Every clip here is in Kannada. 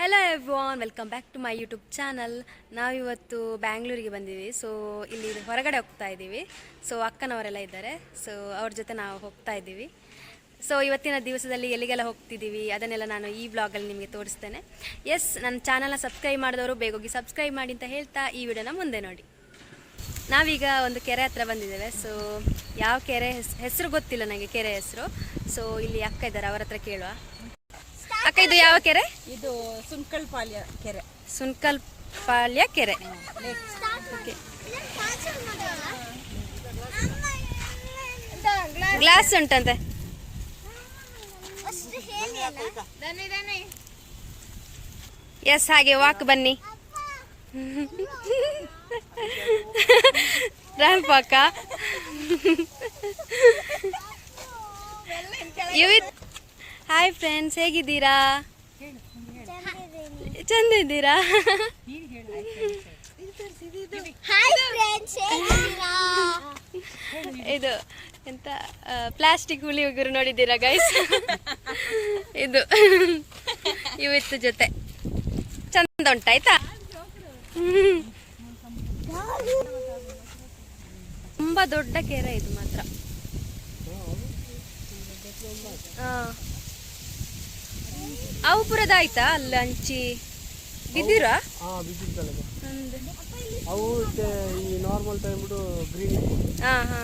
Hello everyone welcome back to my YouTube channel ನಾವಿವತ್ತು ಬ್ಯಾಂಗ್ಳೂರಿಗೆ ಬಂದಿದ್ದೀವಿ ಸೊ ಇಲ್ಲಿ ಹೊರಗಡೆ ಹೋಗ್ತಾ ಇದ್ದೀವಿ. ಸೊ ಅಕ್ಕನವರೆಲ್ಲ ಇದ್ದಾರೆ ಸೊ ಅವ್ರ ಜೊತೆ ನಾವು ಹೋಗ್ತಾ ಇದ್ದೀವಿ. ಸೊ ಇವತ್ತಿನ ದಿವಸದಲ್ಲಿ ಎಲ್ಲಿಗೆಲ್ಲ ಹೋಗ್ತಿದ್ದೀವಿ, ಅದನ್ನೆಲ್ಲ ನಾನು ಈ ಬ್ಲಾಗಲ್ಲಿ ನಿಮಗೆ ತೋರಿಸ್ತೇನೆ. ಎಸ್ ನನ್ನ ಚಾನಲ್ನ ಸಬ್ಸ್ಕ್ರೈಬ್ ಮಾಡಿದವರು ಬೇಗ ಹೋಗಿ ಸಬ್ಸ್ಕ್ರೈಬ್ ಮಾಡಿ ಅಂತ ಹೇಳ್ತಾ ಈ ವಿಡಿಯೋನ ಮುಂದೆ ನೋಡಿ. ನಾವೀಗ ಒಂದು ಕೆರೆ ಹತ್ರ ಬಂದಿದ್ದೇವೆ ಸೊ ಯಾವ ಕೆರೆ ಹೆಸರು ಗೊತ್ತಿಲ್ಲ ನನಗೆ ಕೆರೆ ಹೆಸರು. ಸೊ ಇಲ್ಲಿ ಅಕ್ಕ ಇದ್ದಾರೆ, ಅವರ ಹತ್ರ ಕೇಳುವ. ಅಕ್ಕ ಇದು ಯಾವ ಕೆರೆ? ಇದು ಸುಂಕಲ್ ಪಾಲ್ಯ ಕೆರೆ. ಸುನ್ಕಲ್ ಪಾಲ್ಯ ಕೆರೆ ಓಕೆ. ಗ್ಲಾಸ್ ಉಂಟಂತೆ. ಎಸ್ ಹಾಗೆ ವಾಕ್ ಬನ್ನಿ. ರಾಮ್ ಅಕ್ಕ ಯುವಿತ್ ಹಾಯ್ ಫ್ರೆಂಡ್ಸ್ ಹೇಗಿದ್ದೀರಾ? ಚಂದ ಇದ್ದೀರಾ ಇದು ಎಂತ ಪ್ಲಾಸ್ಟಿಕ್ ಹುಲಿ ಉಗುರು ನೋಡಿದ್ದೀರಾ ಗೈಸ್ ಇದು ಇವತ್ತು ಜೊತೆ. ಚಂದ ಉಂಟಾಯ್ತಾ. ತುಂಬಾ ದೊಡ್ಡ ಕೆರೆ ಇದು ಮಾತ್ರ. ಹಾ ಅವುಪುರದ ಆಯ್ತಾ? ಅಲ್ಲ ಹಂಚಿ ಬಿದ್ದೀರಾ ಹಾ ಅವು ಈ ನಾರ್ಮಲ್ ಟೈಮ್ ಬಿಡು ಗ್ರೀನ್ ಹಾ ಹಾ.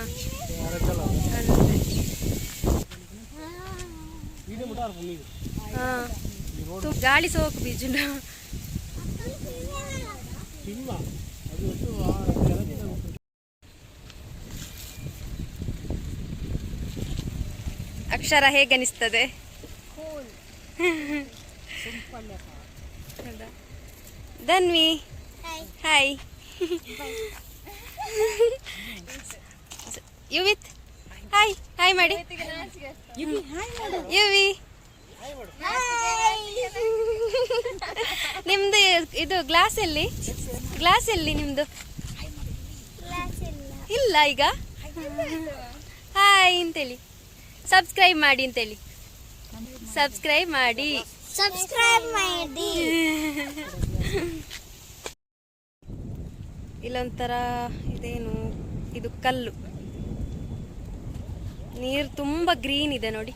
ಗಾಳಿ ಸೋಕು ಬೀಜನ. ಅಕ್ಷರ ಹೇಗನಿಸ್ತದೆ ಹೌದಾ? Dhanvi hi Yuvith hi hi ಮಾಡಿ ಯುವಿ ನಿಮ್ದು ಇದು ಗ್ಲಾಸ್ ಎಲ್ಲಿ? ಗ್ಲಾಸ್ ಎಲ್ಲಿ ನಿಮ್ದು? ಇಲ್ಲ. ಈಗ? ಹಾಯ್ ಅಂತೇಳಿ. ಸಬ್ಸ್ಕ್ರೈಬ್ ಮಾಡಿ ಅಂತೇಳಿ. ಸಬ್ಸ್ಕ್ರೈಬ್ ಮಾಡಿ. ಸಬ್ಸ್ಕ್ರೈಬ್ ಮಾಡಿ. ಇಲ್ಲೊಂಥರ ಇದೇನು? ಇದು ಕಲ್ಲು. ನೀರು ತುಂಬ ಗ್ರೀನ್ ಇದೆ ನೋಡಿ.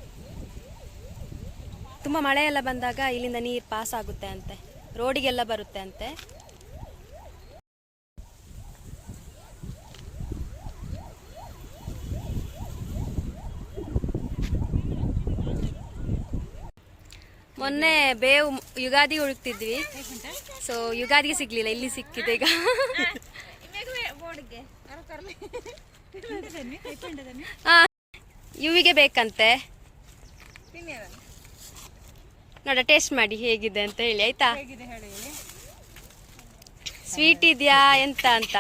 ತುಂಬ ಮಳೆ ಎಲ್ಲ ಬಂದಾಗ ಇಲ್ಲಿಂದ ನೀರು ಪಾಸ್ ಆಗುತ್ತೆ ಅಂತೆ. ರೋಡಿಗೆಲ್ಲ ಬರುತ್ತೆ ಅಂತೆ. ಮೊನ್ನೆ ಬೇವು ಯುಗಾದಿ ಹುಡುಕ್ತಿದ್ವಿ. ಸೊ ಯುಗಾದಿಗೆ ಸಿಗ್ಲಿಲ್ಲ ಇಲ್ಲಿ ಸಿಕ್ಕಿದೆ ಈಗ. ಯುವಿಗೆ ಇವಿಗೆ ಬೇಕಂತೆ. ನೋಡ ಟೇಸ್ಟ್ ಮಾಡಿ ಹೇಗಿದೆ ಅಂತ ಹೇಳಿ ಆಯ್ತಾ? ಸ್ವೀಟ್ ಇದೆಯಾ ಎಂತ ಅಂತ?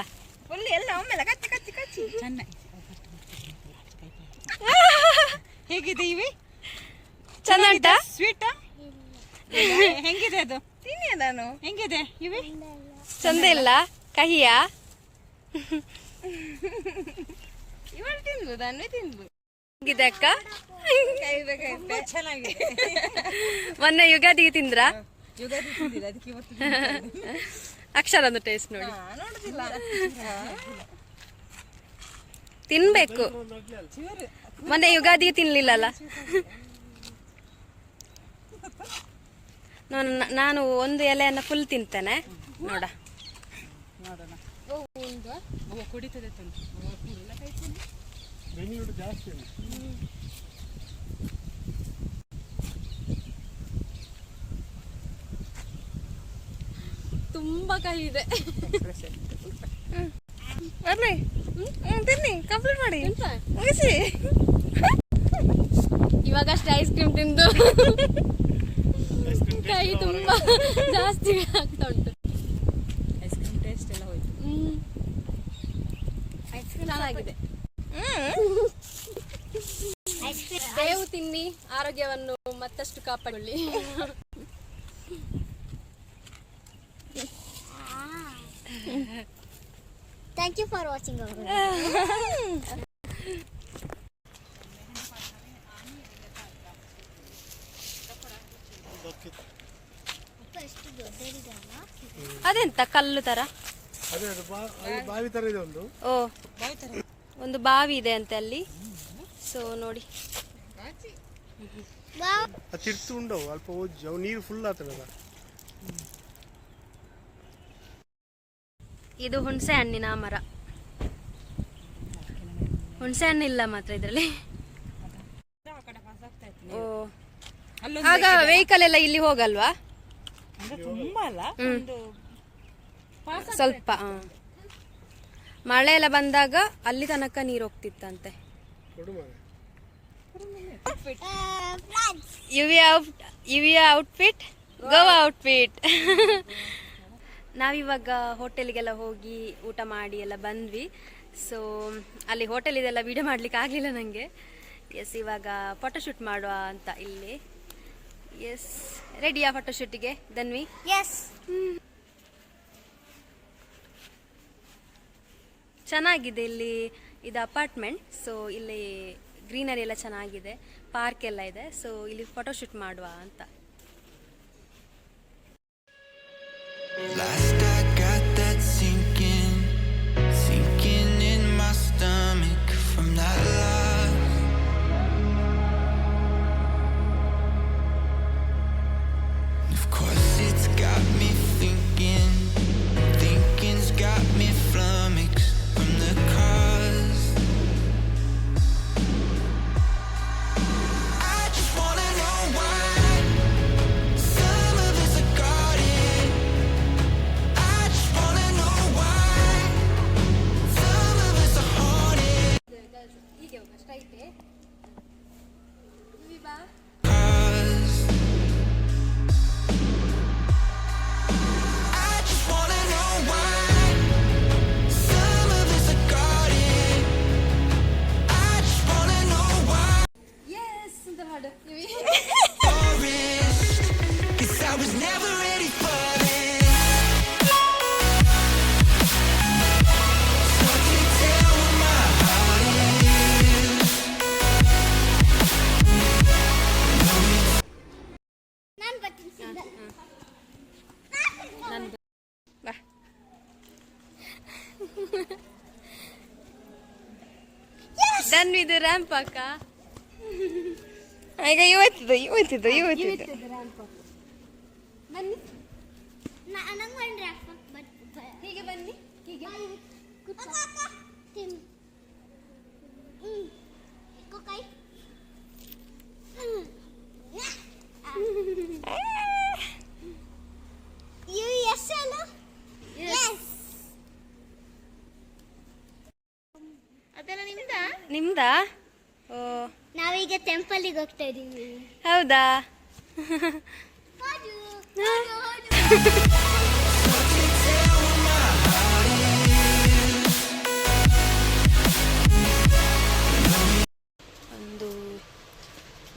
ಹೇಗಿದೆ ಇವಿ? ಚೆನ್ನಾಗಿ ಸ್ವೀಟ್ ಹೆಂಗಿದೆ ಅದು? ತಿನ್ನಿ ನಾನು? ಹೆಂಗಿದೆ? ಇವಿ? ಚಂದ ಇಲ್ಲ. ಕಹಿಯಾ? ತಿಂದ್ಲು ನಾನು ತಿಂದ್ಲು ಹೆಂಗಿದೆ ಅಕ್ಕ? ಚೆನ್ನಾಗಿದೆ. ಮೊನ್ನೆ ಯುಗಾದಿಗೆ ತಿಂದ್ರಾ? ಯುಗಾದಿ ತಿಂದಿಲ್ಲ ಅದಕ್ಕೆ ಇವತ್ತು ಅಕ್ಷರ ಒಂದು ಟೇಸ್ಟ್ ನೋಡಿ. ನೋಡುದಿಲ್ಲ ತಿನ್ಬೇಕು. ಮೊನ್ನೆ ಯುಗಾದಿಗೆ ತಿನ್ಲಿಲ್ಲಲ್ಲ? ನಾನು ನಾನು ಒಂದು ಎಲೆಯನ್ನು ಫುಲ್ ತಿಂತೇನೆ. ನೋಡ. ನೋಡೋಣ ಓ ಕುಡಿತದೆ ತಂದು. ಬೆಂಗಳೂರು ಜಾಸ್ತಿ ಅಲ್ಲ ತುಂಬಾ ಕಹಿ ಇದೆ. ಬರ್ಲಿ. ತಿನ್ನಿ. ಕಂಪ್ಲೀಟ್ ಮಾಡಿ. ಮುಗಿಸಿ. ಇವಾಗಷ್ಟೇ ಐಸ್ ಕ್ರೀಮ್ ತಿಂದು. ಕೈ ತುಂಬಾ ಜಾಸ್ತಿ ಆಗ್ತಾ ಉಂಟು. ಐಸ್ ಕ್ರೀಮ್ ಟೇಸ್ಟ್ ಎಲ್ಲ ಹೋಯ್ತು. ಐಸ್ ಕ್ರೀಮ್ ಚೆನ್ನಾಗಿದೆ ಬೇವು ತಿನ್ನಿ ಆರೋಗ್ಯವನ್ನು ಮತ್ತಷ್ಟು ಕಾಪಾಡಿಕೊಳ್ಳಿ. ಥ್ಯಾಂಕ್ ಯು ಫಾರ್ ವಾಚಿಂಗ್ ಅವರು ಗೊತ್ತಿತ್ತು ಎಷ್ಟು ದೊಡ್ಡದಿದೆ ಅಲ್ಲ ಅದೆಂತ ಕಲ್ಲು ತರ? ಅದೇ ಅದು ಬಾವಿ ಥರ ಇದೆ ಒಂದು. ಓ ತರ ಒಂದು ಬಾವಿ ಇದೆ ಅಂತೆ ಅಲ್ಲಿ. ಸೊ ನೋಡಿ. ತಿರ್ತು ಉಂಡವು ಅಲ್ಪ ಓಜಿ ಅವು ನೀರು ಫುಲ್ ಆತನಲ್ಲ ಇದು ಹುಣಸೆ ಹಣ್ಣಿನ ಮರ. ಹುಣಸೆ ಹಣ್ಣು ಇಲ್ಲ ಮಾತ್ರ ಇದರಲ್ಲಿ. ಓ ಆಗ ವೆಹಿಕಲ್ ಎಲ್ಲ ಇಲ್ಲಿ ಹೋಗಲ್ವಾ? ಅಂದ್ರೆ ತುಂಬಾ ಅಲ್ಲ? ಒಂದು ಸ್ವಲ್ಪ. ಮಳೆ ಎಲ್ಲ ಬಂದಾಗ ಅಲ್ಲಿ ತನಕ ನೀರು ಹೋಗ್ತಿತ್ತಂತೆ. ಔಟ್ ಔಟ್ಫಿಟ್ ಗೋವಾ ಔಟ್ಫಿಟ್ ನಾವಿವಾಗ ಹೋಟೆಲ್ಗೆಲ್ಲ ಹೋಗಿ ಊಟ ಮಾಡಿ ಎಲ್ಲ ಬಂದ್ವಿ. ಸೊ ಅಲ್ಲಿ ಹೋಟೆಲ್ ಇದೆಲ್ಲ ವಿಡಿಯೋ ಮಾಡ್ಲಿಕ್ಕೆ ಆಗಲಿಲ್ಲ ನನಗೆ ಎಸ್ ಇವಾಗ ಫೋಟೋಶೂಟ್ ಮಾಡುವ ಅಂತ ಇಲ್ಲಿ. ಎಸ್ ರೆಡಿಯಾ ಫೋಟೋಶೂಟಿಗೆ ಧನ್ವಿ ಎಸ್ ಚೆನ್ನಾಗಿದೆ ಇಲ್ಲಿ ಇದು ಅಪಾರ್ಟ್ಮೆಂಟ್. ಸೊ ಇಲ್ಲಿ ಗ್ರೀನರಿ ಎಲ್ಲ ಚೆನ್ನಾಗಿದೆ. ಪಾರ್ಕ್ ಎಲ್ಲ ಇದೆ. ಸೊ ಇಲ್ಲಿ ಫೋಟೋಶೂಟ್ ಮಾಡುವ ಅಂತ. ಧನ್ವಿದು ರ್ಯಾಂಪ್ ಅಕ್ಕ. ಈಗ ಇವತ್ತಿದ್ದು ಇವತ್ತಿದ್ದು ಇವತ್ತಿದ್ದು. ಬನ್ನಿ. ಹೀಗೆ ಬನ್ನಿ ಹೀಗೆ. ಇಕ್ಕೋ ಕೈ ಹ್ಮ್. ಯು ಎಸ್ ಅಲ್ಲ ಎಸ್ ಅದೆಲ್ಲ ನಿಮ್ದ? ಓ ನಾವೀಗ ಟೆಂಪಲ್ಗೆ ಹೋಗ್ತಾ ಇದೀವಿ ಹೌದು. ಒಂದು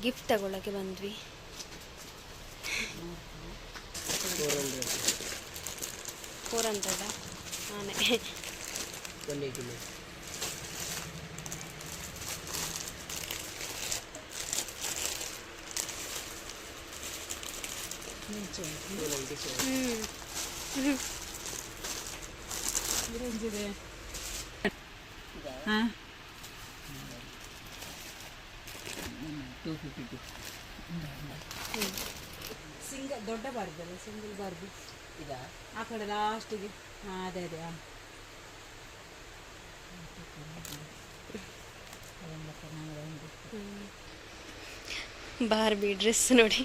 ಗಿಫ್ಟ್ ತಗೊಳಕ್ಕೆ ಬಂದ್ವಿ. ಫೋರ್ ಹಂಡ್ರೆಡಾ ನಾನೇ. ಸಿಂಗಲ್ ದೊಡ್ಡ ಬಾರ್ದಲ್ಲ ಸಿಂಗಲ್ ಬಾರ್ದು ಆ ಕಡೆ ಲಾಸ್ಟಿಗೆ ಹಾಂ ಅದೇ ಅದೇ ಬಾರ್ಬಿ ಡ್ರೆಸ್ ನೋಡಿ.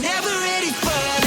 never ready for